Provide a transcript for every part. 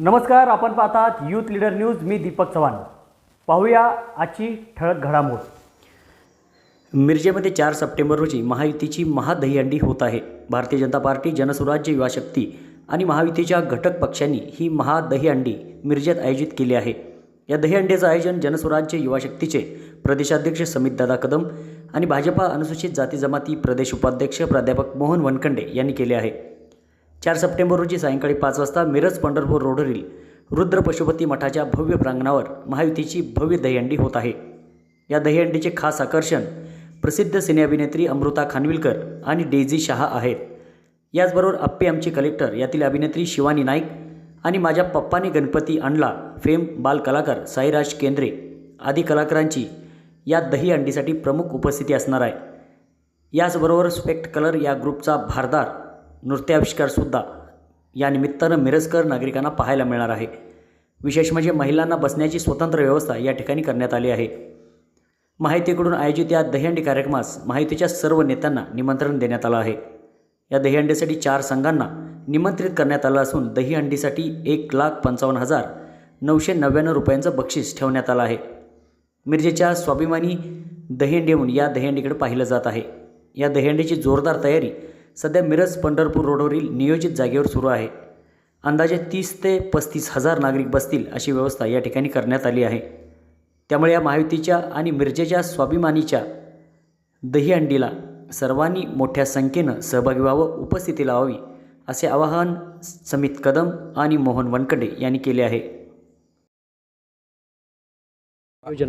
नमस्कार आपण पाहतात यूथ लीडर न्यूज मी दीपक चव्हाण. पाहूया आजची ठळक घडामोड. मिरजेमध्ये चार सप्टेंबर रोजी महायुतीची महादहीहंडी होत आहे. भारतीय जनता पार्टी जनसुराज्य युवा शक्ती आणि महायुतीच्या घटक पक्षांनी ही महादहीहंडी मिरजेत आयोजित केली आहे. या दहीहंडीचं आयोजन जनसुराज्य युवा शक्तीचे प्रदेशाध्यक्ष समितदादा कदम आणि भाजपा अनुसूचित जाती जमाती प्रदेश उपाध्यक्ष प्राध्यापक मोहन वनखंडे यांनी केले आहे. चार सप्टेंबर रोजी सायंकाळी पाच वाजता मिरज पंढरपूर रोडवरील रुद्र पशुपती मठाच्या भव्य प्रांगणावर महायुतीची भव्य दहीहंडी होत आहे. या दहीहंडीचे खास आकर्षण प्रसिद्ध सिनेअभिनेत्री अमृता खानविलकर आणि डेझी शहा आहेत. याचबरोबर अप्पे आमची कलेक्टर यातील अभिनेत्री शिवानी नाईक आणि माझ्या पप्पाने गणपती आणला फेम बाल कलाकार साईराज केंद्रे आदी कलाकारांची या दहीहंडीसाठी प्रमुख उपस्थिती असणार आहे. याचबरोबर स्पेक्ट कलर या ग्रुपचा भारदार नृत्याविष्कारसुद्धा या निमित्तानं मिरजकर नागरिकांना पाहायला मिळणार आहे. विशेष म्हणजे महिलांना बसण्याची स्वतंत्र व्यवस्था या ठिकाणी करण्यात आली आहे. माहितीकडून आयोजित या दहीहंडी कार्यक्रमास माहितीच्या सर्व नेत्यांना निमंत्रण देण्यात आलं आहे. या दहीहंडीसाठी चार संघांना निमंत्रित करण्यात आलं असून दहीहंडीसाठी एक लाख पंचावन्न हजार नऊशे नव्याण्णव रुपयांचं बक्षीस ठेवण्यात आलं आहे. मिरजेच्या स्वाभिमानी दहीहंडी म्हणून या दहीहंडीकडे पाहिलं जात आहे. या दहीहंडीची जोरदार तयारी सध्या मिरज पंढरपूर रोडवरील नियोजित जागेवर सुरू आहे. अंदाजे तीस ते पस्तीस हजार नागरिक बसतील अशी व्यवस्था या ठिकाणी करण्यात आली आहे. त्यामुळे या महायुतीच्या आणि मिरजेच्या स्वाभिमानीच्या दहीहंडीला सर्वांनी मोठ्या संख्येनं सहभागी व्हावं उपस्थिती लावावी असे आवाहन समित कदम आणि मोहन वनकडे यांनी केले आहे.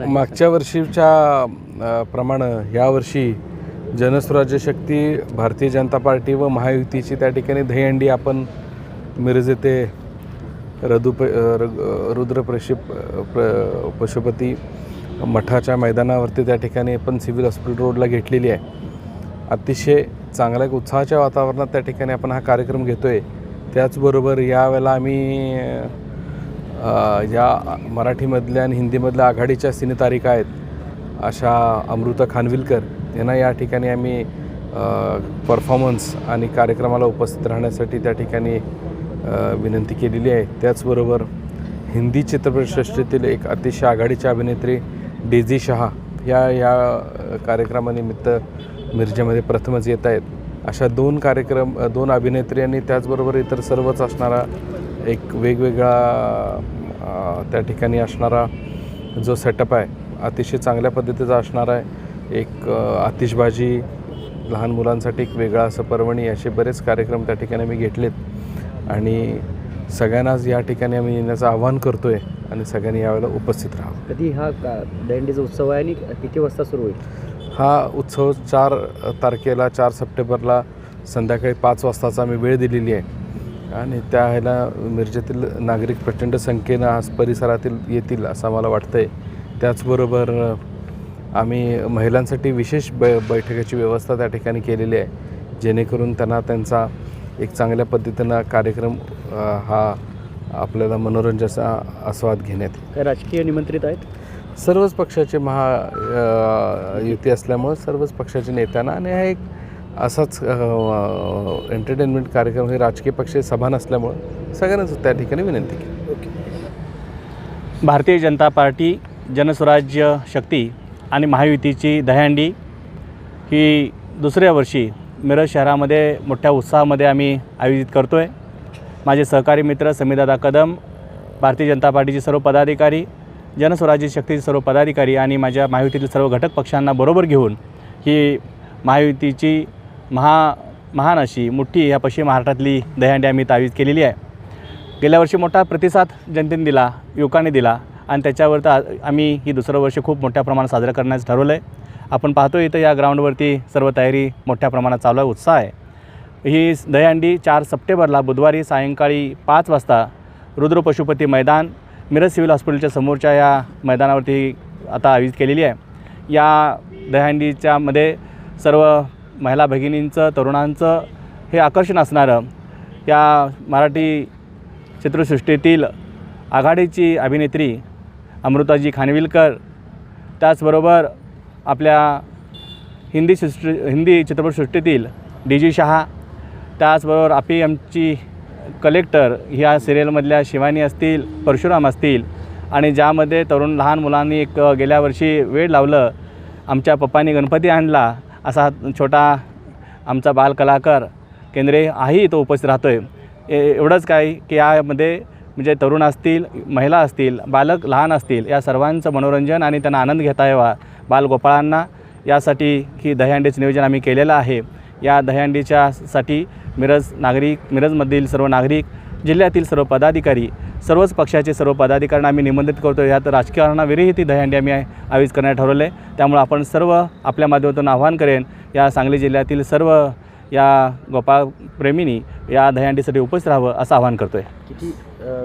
मागच्या वर्षीच्या अ, प्रमाणे यावर्षी जनस्वराज्य शक्ती भारतीय जनता पार्टी व महायुतीची त्या ठिकाणी दहीहंडी आपण मिरज येथे रदुप र- रुद्र प्रशिप प्र पशुपती मठाच्या मैदानावरती त्या ठिकाणी पण सिव्हिल हॉस्पिटल रोडला घेतलेली आहे. अतिशय चांगल्या एक उत्साहाच्या वातावरणात त्या ठिकाणी आपण हा कार्यक्रम घेतो आहे त्याचबरोबर यावेळेला आम्ही या मराठीमधल्या आणि हिंदीमधल्या आघाडीच्या सिनेतारिका आहेत अशा अमृता खानविलकर त्यांना या ठिकाणी आम्ही परफॉर्मन्स आणि कार्यक्रमाला उपस्थित राहण्यासाठी त्या ठिकाणी विनंती केलेली आहे. त्याचबरोबर हिंदी चित्रपटसृष्टीतील एक अतिशय आघाडीच्या अभिनेत्री डेझी शहा या या कार्यक्रमानिमित्त मिरजेमध्ये प्रथमच येत आहेत. अशा दोन कार्यक्रम दोन अभिनेत्री आणि त्याचबरोबर इतर सर्वच असणारा एक वेगवेगळा त्या ठिकाणी असणारा जो सेटअप आहे अतिशय चांगल्या पद्धतीचा असणार आहे. एक आतिषबाजी लहान मुलांसाठी एक वेगळा असं पर्वणी असे बरेच कार्यक्रम त्या ठिकाणी आम्ही घेतलेत. आणि सगळ्यांनाच या ठिकाणी आम्ही येण्याचं आव्हान करतो आहे आणि सगळ्यांनी यावेळेला उपस्थित राहावं. कधी हा दहीहंडीचा उत्सव आहे आणि किती वाजता सुरू होईल? हा उत्सव चार तारखेला चार सप्टेंबरला संध्याकाळी पाच वाजताचा आम्ही वेळ दिलेली आहे. आणि त्या ह्याला मिरजेतील नागरिक प्रचंड संख्येनं आज परिसरातील येतील असं आम्हाला वाटतं आहे त्याचबरोबर आम्ही महिलांसाठी विशेष ब बैठकीची व्यवस्था त्या ठिकाणी केलेली आहे. जेणेकरून त्यांना त्यांचा एक चांगल्या पद्धतीनं कार्यक्रम हा आपल्याला मनोरंजनाचा आस्वाद घेण्यात काय राजकीय निमंत्रित आहेत? सर्वच पक्षाचे महा युती असल्यामुळं सर्वच पक्षाच्या नेत्यांना आणि हा एक असाच एंटरटेनमेंट कार्यक्रम हे राजकीय पक्ष सभा नसल्यामुळं सगळ्यांनाच त्या ठिकाणी विनंती केली. भारतीय जनता पार्टी जनस्वराज्य शक्ती आणि महायुतीची दहीहंडी ही दुसऱ्या वर्षी मिरज शहरामध्ये मोठ्या उत्साहामध्ये आम्ही आयोजित करतो आहे माझे सहकारी मित्र समीदादा कदम भारतीय जनता पार्टीचे सर्व पदाधिकारी जनस्वराज्य शक्तीचे सर्व पदाधिकारी आणि माझ्या महायुतीतील सर्व घटक पक्षांना बरोबर घेऊन ही महायुतीची महा महान अशी मोठी ह्या पश्चिम महाराष्ट्रातली दह्यांडी आम्ही तावीज केलेली आहे. गेल्या वर्षी मोठा प्रतिसाद जनतेने दिला युवकांनी दिला. आणि त्याच्यावर तर आम्ही ही दुसरं वर्ष खूप मोठ्या प्रमाणात साजरं करण्याचं ठरवलं आहे. आपण पाहतो इथं या ग्राउंडवरती सर्व तयारी मोठ्या प्रमाणात चालू आहे उत्साह आहे. ही दहीहंडी चार सप्टेंबरला बुधवारी सायंकाळी पाच वाजता रुद्र पशुपती मैदान मिरज सिव्हिल हॉस्पिटलच्या समोरच्या या मैदानावरती आता आयोजित केलेली आहे. या दहीहंडीच्या मध्ये सर्व महिला भगिनींचं तरुणांचं हे आकर्षण असणारं या मराठी चित्रसृष्टीतील आघाडीची अभिनेत्री अमृताजी खानविलकर. त्याचबरोबर आपल्या हिंदी सृष्टी हिंदी चित्रपटसृष्टीतील डी जी शहा. त्याचबरोबर आपी एमची कलेक्टर ह्या सिरियलमधल्या शिवानी असतील परशुराम असतील आणि ज्यामध्ये तरुण लहान मुलांनी एक गेल्या वर्षी वेळ लावलं आमच्या पप्पांनी गणपती आणला असा छोटा आमचा बालकलाकार केंद्रे हाही तो उपस्थित राहतो आहे एवढंच काय की यामध्ये म्हणजे तरुण असतील महिला असतील बालक लहान असतील या सर्वांचं मनोरंजन आणि त्यांना आनंद घेता यावा. बालगोपाळांना यासाठी ही दहीहंडीचं नियोजन आम्ही केलेलं आहे. या दहीहंडीच्या साठी मिरज नागरिक मिरजमधील सर्व नागरिक जिल्ह्यातील सर्व पदाधिकारी सर्वच पक्षाचे सर्व पदाधिकाऱ्यांना आम्ही निमंत्रित करतो यात राजकारणाविरही ती दहीहंडी आम्ही आयोजित करण्यात ठरवलं आहे त्यामुळे आपण सर्व आपल्या माध्यमातून आवाहन करेन या सांगली जिल्ह्यातील सर्व या गोपाळप्रेमींनी या दहीहंडीसाठी उपस्थित राहावं असं आवाहन करतो आहे किती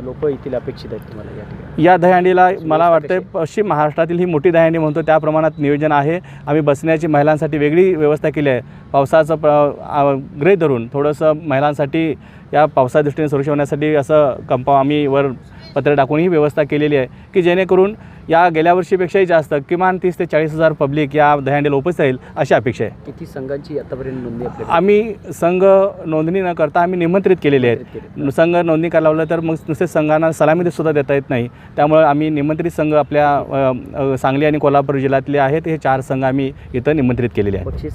लोक येथील अपेक्षित आहेत तुम्हाला या ठिकाणी? या दहीहंडीला मला वाटतं पश्चिम महाराष्ट्रातील ही मोठी दहीहंडी म्हणतो त्या प्रमाणात नियोजन आहे. आम्ही बसण्याची महिलांसाठी वेगळी व्यवस्था केली आहे. पावसाचं प आ- गृहीत धरून थोडंसं महिलांसाठी या पावसा दृष्टीने सुरक्षा होण्यासाठी असं कंपा आम्ही वर पत्र टाकून ही व्यवस्था केलेली आहे की जेणेकरून या गेल्या वर्षीपेक्षाही जास्त किमान तीस ते चाळीस हजार पब्लिक या दहीहंडीला उपस्थित राहील अशी अपेक्षा आहे. किती संघांची आतापर्यंत नोंदणी आम्ही संघ नोंदणी न करता आम्ही निमंत्रित केलेले आहेत. संघ नोंदणी करायला लावलं तर मग नुसते संघांना सलामी सुद्धा देता येत नाही. त्यामुळे आम्ही निमंत्रित संघ आपल्या सांगली आणि कोल्हापूर जिल्ह्यातले आहेत. हे चार संघ आम्ही इथं निमंत्रित केलेले आहेत. बक्षीस?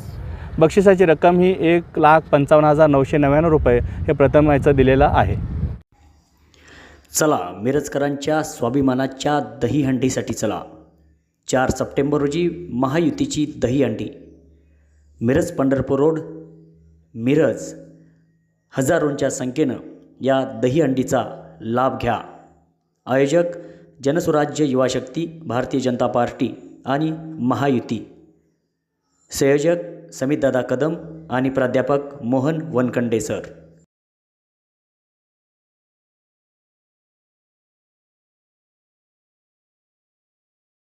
बक्षिसाची रक्कम ही एक लाख पंचावन्न हजार नऊशे नव्याण्णव रुपये हे प्रथम याचं दिलेलं आहे. चला मिरजकरांच्या स्वाभिमानाच्या दहीहंडीसाठी चला. चार सप्टेंबर रोजी महायुतीची दहीहंडी. मिरज पंढरपूर रोड मिरज. हजारोंच्या संख्येनं या दहीहंडीचा लाभ घ्या. आयोजक जनस्वराज्य युवा शक्ती भारतीय जनता पार्टी आणि महायुती. संयोजक समितदादा कदम आणि प्राध्यापक मोहन वनकंडे सर.